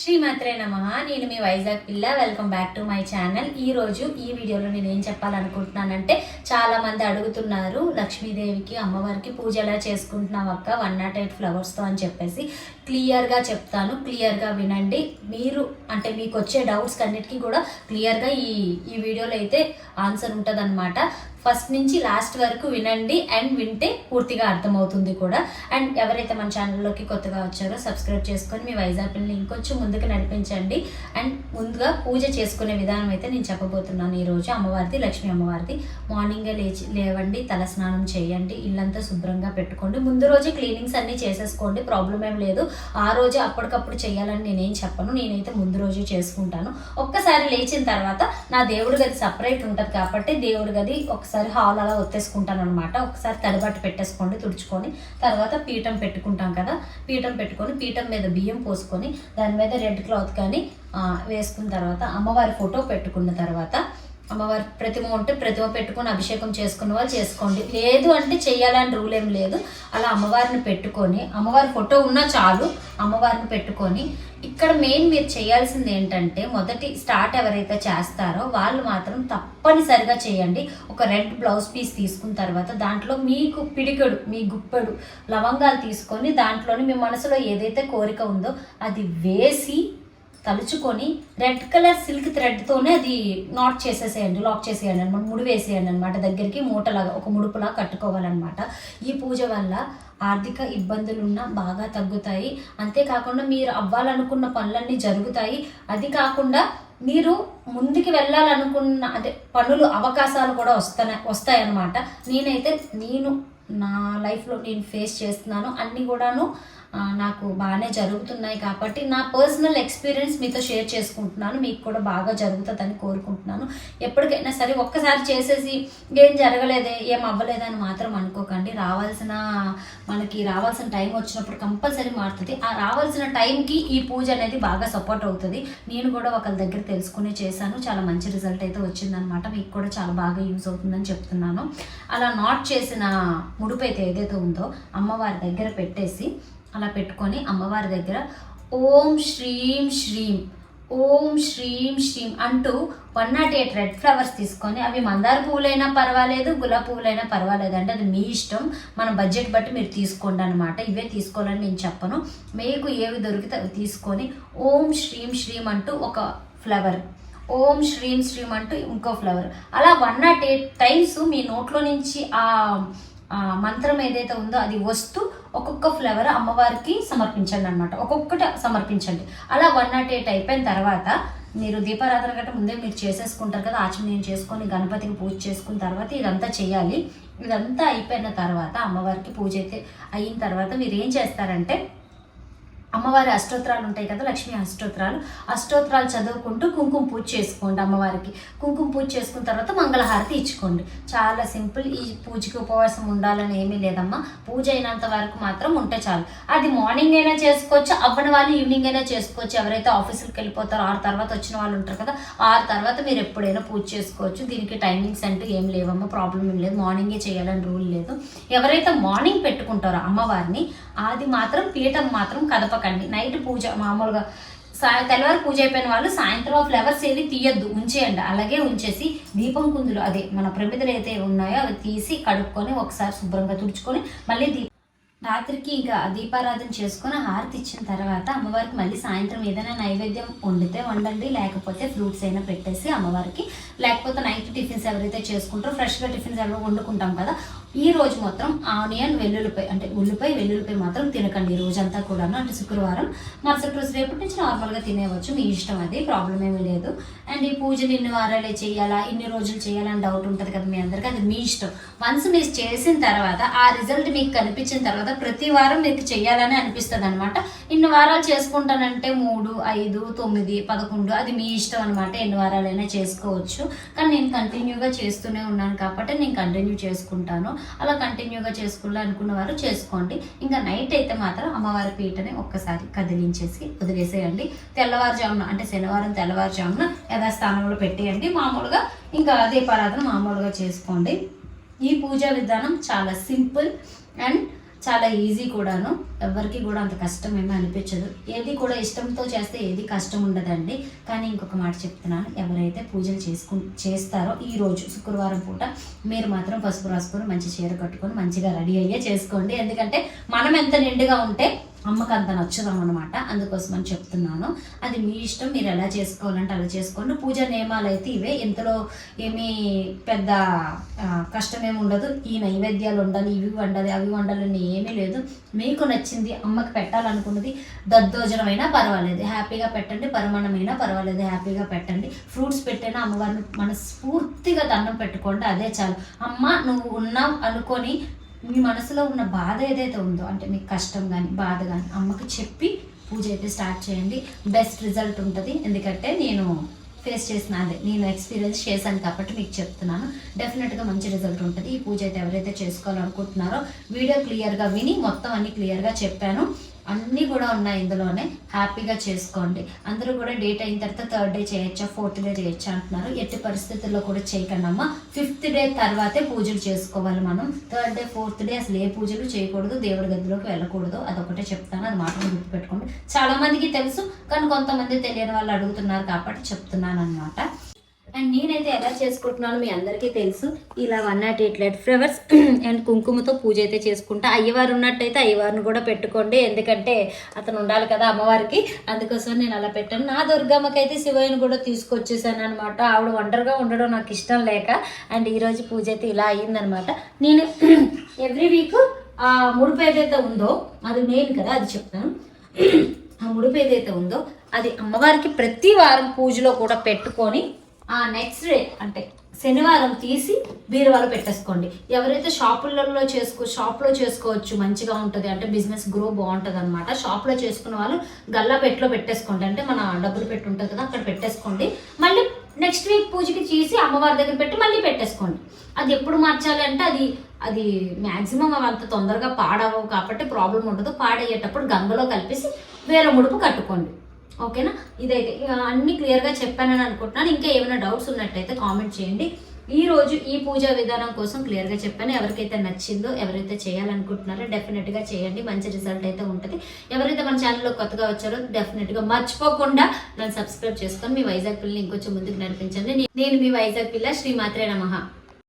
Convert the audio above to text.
శ్రీమాత్రే నమ. నేను మీ వైజాగ్ పిల్ల. Welcome back to my channel ఈ రోజు ఈ వీడియోలో నేను ఏం చెప్పాలనుకుంటున్నానంటే చాలామంది అడుగుతున్నారు లక్ష్మీదేవికి అమ్మవారికి పూజ ఎలా చేసుకుంటున్నావు అక్క? వన్ నాట్ ఎయిట్ ఫ్లవర్స్తో అని చెప్పేసి క్లియర్గా చెప్తాను. క్లియర్గా వినండి. మీరు అంటే మీకు వచ్చే డౌట్స్ అన్నిటికీ కూడా క్లియర్గా ఈ ఈ వీడియోలో అయితే ఆన్సర్ ఉంటుందన్నమాట. ఫస్ట్ నుంచి లాస్ట్ వరకు వినండి అండ్ వింటే పూర్తిగా అర్థమవుతుంది కూడా. అండ్ ఎవరైతే మన ఛానల్లోకి కొత్తగా వచ్చారో సబ్స్క్రైబ్ చేసుకొని మీ వైజాగ్ని ఇంకొంచెం ముందుకు నడిపించండి. అండ్ ముందుగా పూజ చేసుకునే విధానం అయితే నేను చెప్పబోతున్నాను ఈరోజు. అమ్మవారిది లక్ష్మీ అమ్మవారిది. మార్నింగే లేచి లేవండి తల స్నానం చేయండి ఇల్లంతా శుభ్రంగా పెట్టుకోండి. ముందు రోజే క్లీనింగ్స్ అన్నీ చేసేసుకోండి ప్రాబ్లం ఏం లేదు. ఆ రోజే అప్పటికప్పుడు చేయాలని నేనేం చెప్పను. నేనైతే ముందు రోజు చేసుకుంటాను. ఒక్కసారి లేచిన తర్వాత నా దేవుడి గది సపరేట్ ఉంటుంది కాబట్టి దేవుడి గది ఒకసారి హాల్ అలా ఒత్తేసుకుంటాను అనమాట ఒకసారి తడిబట్ట పెట్టేసుకోండి తుడుచుకొని తర్వాత పీఠం పెట్టుకుంటాం కదా పీఠం పెట్టుకొని పీఠం మీద బియ్యం పోసుకొని దాని మీద రెడ్ క్లాత్ కానీ వేసుకున్న తర్వాత అమ్మవారి ఫోటో పెట్టుకున్న తర్వాత అమ్మవారి ప్రతిమ ఉంటే ప్రతిమ పెట్టుకొని అభిషేకం చేసుకున్న వాళ్ళు చేసుకోండి. లేదు అంటే చేయాలని రూల్ ఏం లేదు. అలా అమ్మవారిని పెట్టుకొని అమ్మవారి ఫోటో ఉన్నా చాలు అమ్మవారిని పెట్టుకొని. ఇక్కడ మెయిన్ మీరు చేయాల్సింది ఏంటంటే మొదటి స్టార్ట్ ఎవరైతే చేస్తారో వాళ్ళు మాత్రం తప్పనిసరిగా చేయండి. ఒక రెడ్ బ్లౌజ్ పీస్ తీసుకున్న తర్వాత దాంట్లో మీకు పిడికడు మీ గుప్పెడు లవంగాలు తీసుకొని దాంట్లోని మీ మనసులో ఏదైతే కోరిక ఉందో అది వేసి తలుచుకొని రెడ్ కలర్ సిల్క్ థ్రెడ్తోనే అది నాట్ చేసేసేయండి లాక్ చేసేయండి అనమాట ముడి వేసేయండి అనమాట దగ్గరికి మూటలాగా ఒక ముడుపులా కట్టుకోవాలన్నమాట. ఈ పూజ వల్ల ఆర్థిక ఇబ్బందులున్నా బాగా తగ్గుతాయి. అంతేకాకుండా మీరు అవ్వాలనుకున్న పనులన్నీ జరుగుతాయి. అది కాకుండా మీరు ముందుకు వెళ్ళాలనుకున్న అదే పనులు అవకాశాలు కూడా వస్తాయి వస్తాయన్నమాట. నేనైతే నేను నా లైఫ్లో నేను ఫేస్ చేస్తున్నాను. అన్నీ కూడాను నాకు బాగానే జరుగుతున్నాయి కాబట్టి నా పర్సనల్ ఎక్స్పీరియన్స్ మీతో షేర్ చేసుకుంటున్నాను. మీకు కూడా బాగా జరుగుతుందని కోరుకుంటున్నాను. ఎప్పటికైనా సరే ఒక్కసారి చేసేసి ఏం జరగలేదే ఏం అవ్వలేదని మాత్రం అనుకోకండి. రావాల్సిన మనకి రావాల్సిన టైం వచ్చినప్పుడు కంపల్సరీ మారుతుంది. ఆ రావాల్సిన టైంకి ఈ పూజ అనేది బాగా సపోర్ట్ అవుతుంది. నేను కూడా ఒకరి దగ్గర తెలుసుకుని చేశాను. చాలా మంచి రిజల్ట్ అయితే వచ్చిందనమాట. మీకు కూడా చాలా బాగా యూజ్ అవుతుందని చెప్తున్నాను. అలా నాట్ చేసిన ముడుపు అయితే ఏదైతే ఉందో అమ్మవారి దగ్గర పెట్టేసి అలా పెట్టుకొని అమ్మవారి దగ్గర ఓం శ్రీం శ్రీం ఓం శ్రీం శ్రీం అంటూ one nought eight red flowers తీసుకొని అవి మందార పువ్వులైనా పర్వాలేదు గులాబీ పువ్వులైనా పర్వాలేదు. అంటే అది మీ ఇష్టం. మన బడ్జెట్ బట్టి మీరు తీసుకోండి అనమాట ఇవే తీసుకోవాలని నేను చెప్పను. మీకు ఏవి దొరికితే అవి తీసుకొని ఓం శ్రీం శ్రీం అంటూ ఒక ఫ్లవర్ ఓం శ్రీం శ్రీం అంటూ ఇంకో ఫ్లవర్ అలా వన్ నాట్ ఎయిట్ టైమ్స్ మీ నోట్లో నుంచి ఆ ఆ మంత్రం ఏదైతే ఉందో అది వస్తూ ఒక్కొక్క ఫ్లవర్ అమ్మవారికి సమర్పించండి అనమాట ఒక్కొక్కటి సమర్పించండి. అలా వన్ నాట్ ఎయిట్ అయిపోయిన తర్వాత మీరు దీపారాధన గట్ట ముందే మీరు చేసేసుకుంటారు కదా ఆచమనీయం చేసుకొని గణపతికి పూజ చేసుకున్న తర్వాత ఇదంతా చేయాలి. ఇదంతా అయిపోయిన తర్వాత అమ్మవారికి పూజ అయితే అయిన తర్వాత మీరు ఏం చేస్తారంటే అమ్మవారి అష్టోత్తరాలు ఉంటాయి కదా లక్ష్మీ అష్టోత్తరాలు. అష్టోత్తరాలు చదువుకుంటూ కుంకుమ పూజ చేసుకోండి అమ్మవారికి. కుంకుమ పూజ చేసుకున్న తర్వాత మంగళహారతి ఇచ్చుకోండి. చాలా సింపుల్ ఈ పూజకి ఉపవాసం ఉండాలని ఏమీ లేదమ్మా. పూజ అయినంత వరకు మాత్రం ఉంటే చాలు. అది మార్నింగ్ అయినా చేసుకోవచ్చు అవ్వని వాళ్ళు ఈవినింగ్ అయినా చేసుకోవచ్చు. ఎవరైతే ఆఫీసులకు వెళ్ళిపోతారో ఆరు తర్వాత వచ్చిన వాళ్ళు ఉంటారు కదా ఆరు తర్వాత మీరు ఎప్పుడైనా పూజ చేసుకోవచ్చు. దీనికి టైమింగ్స్ అంటూ ఏం లేవమ్మా ప్రాబ్లం ఏం లేదు. మార్నింగే చేయాలని రూల్ లేదు. ఎవరైతే మార్నింగ్ పెట్టుకుంటారో అమ్మవారిని అది మాత్రం పీఠం మాత్రం కదపక కదపకండి నైట్ పూజ మామూలుగా తెల్లవారు పూజ అయిపోయిన వాళ్ళు సాయంత్రం ఫ్లవర్స్ ఏవి తీయద్దు. ఉంచేయండి. అలాగే ఉంచేసి దీపం కుందులు అదే మన ప్రమిదలు అయితే ఉన్నాయో అవి తీసి కడుక్కొని ఒకసారి శుభ్రంగా తుడుచుకొని మళ్ళీ దీపం రాత్రికి ఇంకా దీపారాధన చేసుకొని హారతి ఇచ్చిన తర్వాత అమ్మవారికి మళ్ళీ సాయంత్రం ఏదైనా నైవేద్యం వండితే వండండి లేకపోతే ఫ్రూట్స్ అయినా పెట్టేసి అమ్మవారికి లేకపోతే నైట్ టిఫిన్స్ ఎవరైతే చేసుకుంటారో ఫ్రెష్గా టిఫిన్స్ ఎవరో వండుకుంటాం కదా ఈ రోజు మాత్రం ఆనియన్ వెల్లుల్లిపాయ అంటే ఉల్లిపాయ వెల్లుల్లిపాయ మాత్రం తినకండి ఈ రోజంతా కూడాను. అంటే శుక్రవారం మరుసటి రోజు రేపటి నుంచి నార్మల్గా తినేవచ్చు మీ ఇష్టం అది ప్రాబ్లం ఏమీ లేదు. అండ్ ఈ పూజలు ఇన్ని వారాలే చేయాలా ఇన్ని రోజులు చేయాలని డౌట్ ఉంటుంది కదా మీ అందరికీ అది మీ ఇష్టం. వన్స్ మీరు చేసిన తర్వాత ఆ రిజల్ట్ మీకు కనిపించిన తర్వాత ప్రతి వారం మీకు చేయాలని అనిపిస్తుంది అనమాట ఇన్ని వారాలు చేసుకుంటానంటే మూడు ఐదు తొమ్మిది పదకొండు అది మీ ఇష్టం అనమాట ఎన్ని వారాలైనా చేసుకోవచ్చు. కానీ నేను కంటిన్యూగా చేస్తూనే ఉన్నాను కాబట్టి నేను కంటిన్యూ చేసుకుంటాను. అలా కంటిన్యూగా చేసుకోవాలి అనుకున్న వారు చేసుకోండి. ఇంకా నైట్ అయితే మాత్రం అమ్మవారి పీటని ఒక్కసారి కదిలించేసి వదిలేసేయండి. తెల్లవారుజామున అంటే శనివారం తెల్లవారుజామున యథాస్థానంలో పెట్టేయండి. మామూలుగా ఇంకా దీపారాధన మామూలుగా చేసుకోండి. ఈ పూజా విధానం చాలా సింపుల్ అండ్ చాలా ఈజీ కూడాను. ఎవరికి కూడా అంత కష్టం ఏమీ అనిపించదు. ఏది కూడా ఇష్టంతో చేస్తే ఏది కష్టం ఉండదండి. కానీ ఇంకొక మాట చెప్తున్నాను ఎవరైతే పూజలు చేసుకు చేస్తారో ఈ రోజు శుక్రవారం పూట మీరు మాత్రం పసుపు రాసుకొని మంచి చీర కట్టుకొని మంచిగా రెడీ అయ్యే చేసుకోండి. ఎందుకంటే మనం ఎంత నిండుగా ఉంటే అమ్మకు అంత నచ్చుదాం అనమాట అందుకోసం అని చెప్తున్నాను. అది మీ ఇష్టం మీరు ఎలా చేసుకోవాలంటే అలా చేసుకోండి. పూజ నియమాలు అయితే ఇవే. ఇంతలో ఏమీ పెద్ద కష్టమేమి కష్టం ఉండదు. ఈ నైవేద్యాలు ఉండాలి ఇవి వండాలి అవి వండాలని ఏమీ లేదు. మీకు నచ్చింది అమ్మకి పెట్టాలనుకున్నది దద్దోజనమైనా పర్వాలేదు. హ్యాపీగా పెట్టండి. పరమాణమైనా పర్వాలేదు. హ్యాపీగా పెట్టండి. ఫ్రూట్స్ పెట్టైనా అమ్మవారిని మనస్ఫూర్తిగా దండం పెట్టుకోండి. అదే చాలు. అమ్మ నువ్వు ఉన్నావు అనుకొని మీ మనసులో ఉన్న బాధ ఏదైతే ఉందో అంటే మీకు కష్టం కానీ బాధ కానీ అమ్మకి చెప్పి పూజ అయితే స్టార్ట్ చేయండి. బెస్ట్ రిజల్ట్ ఉంటుంది. ఎందుకంటే నేను ఫేస్ చేసిన అదే నేను ఎక్స్పీరియన్స్ చేశాను కాబట్టి మీకు చెప్తున్నాను. డెఫినెట్గా మంచి రిజల్ట్ ఉంటుంది. ఈ పూజ అయితే ఎవరైతే చేసుకోవాలనుకుంటున్నారో వీడియో క్లియర్గా విని మొత్తం అన్ని క్లియర్గా చెప్పాను. అన్నీ కూడా ఉన్నాయి ఇందులోనే. హ్యాపీగా చేసుకోండి. అందరూ కూడా డేట్ అయిన తర్వాత థర్డ్ డే చేయొచ్చా ఫోర్త్ డే చేయొచ్చా అంటున్నారు. ఎట్టి పరిస్థితుల్లో కూడా చేయకండి అమ్మ ఫిఫ్త్ డే తర్వాతే పూజలు చేసుకోవాలి మనం. థర్డ్ డే ఫోర్త్ డే అసలు ఏ పూజలు చేయకూడదు దేవుడి గదిలోకి వెళ్ళకూడదు. అదొకటే చెప్తాను. అది మాత్రం గుర్తుపెట్టుకోండి. చాలామందికి తెలుసు కానీ కొంతమంది తెలియని వాళ్ళు అడుగుతున్నారు కాబట్టి చెప్తున్నాను అనమాట అండ్ నేనైతే ఎలా చేసుకుంటున్నాను మీ అందరికీ తెలుసు. ఇలా one nought eight red flowers and కుంకుమతో పూజ అయితే చేసుకుంటా. అయ్యవారు ఉన్నట్టయితే అయ్యవారిని కూడా పెట్టుకోండి. ఎందుకంటే అతను ఉండాలి కదా అమ్మవారికి. అందుకోసం నేను అలా పెట్టాను. నా దుర్గమ్మకి అయితే శివయ్యని కూడా తీసుకొచ్చేసాను అనమాట ఆవిడ ఒంటరిగా ఉండడం నాకు ఇష్టం లేక అండ్ ఈరోజు పూజ అయితే ఇలా అయ్యిందనమాట నేను ఎవ్రీ వీక్ ఆ ముడుపు ఏదైతే ఉందో అది మెయిన్ కదా అది చెప్తాను. ఆ ముడుపు ఏదైతే ఉందో అది అమ్మవారికి ప్రతి వారం పూజలో కూడా పెట్టుకొని ఆ నెక్స్ట్ డే అంటే శనివారం తీసి బీరువాలో పెట్టేసుకోండి. ఎవరైతే షాపులలో చేసుకో షాప్లో చేసుకోవచ్చు మంచిగా ఉంటుంది అంటే బిజినెస్ గ్రో బాగుంటుంది అనమాట షాప్లో చేసుకున్న వాళ్ళు గల్లా పెట్టిలో పెట్టేసుకోండి. అంటే మన డబ్బులు పెట్టి ఉంటుంది కదా అక్కడ పెట్టేసుకోండి. మళ్ళీ నెక్స్ట్ వీక్ పూజకి చేసి అమ్మవారి దగ్గర పెట్టి మళ్ళీ పెట్టేసుకోండి. అది ఎప్పుడు మార్చాలి అంటే అది అది మ్యాక్సిమం అవి అంత తొందరగా పాడవు కాబట్టి ప్రాబ్లం ఉండదు. పాడయ్యేటప్పుడు గంగలో కలిపేసి వేరే ముడుపు కట్టుకోండి. ఓకేనా? ఇదైతే. ఇక అన్ని క్లియర్గా చెప్పానని అనుకుంటున్నాను. ఇంకా ఏమైనా డౌట్స్ ఉన్నట్టయితే కామెంట్ చేయండి. ఈ రోజు ఈ పూజా విధానం కోసం క్లియర్గా చెప్పాను. ఎవరికైతే నచ్చిందో ఎవరైతే చేయాలనుకుంటున్నారో డెఫినెట్గా చేయండి. మంచి రిజల్ట్ అయితే ఉంటుంది. ఎవరైతే మన ఛానల్లో కొత్తగా వచ్చారో డెఫినెట్గా మర్చిపోకుండా నన్ను సబ్స్క్రైబ్ చేసుకొని మీ వైజాగ్ పిల్లని ఇంకొంచెం ముందుకు నడిపించండి. నేను మీ వైజాగ్ పిల్ల శ్రీమాత్రే నమహ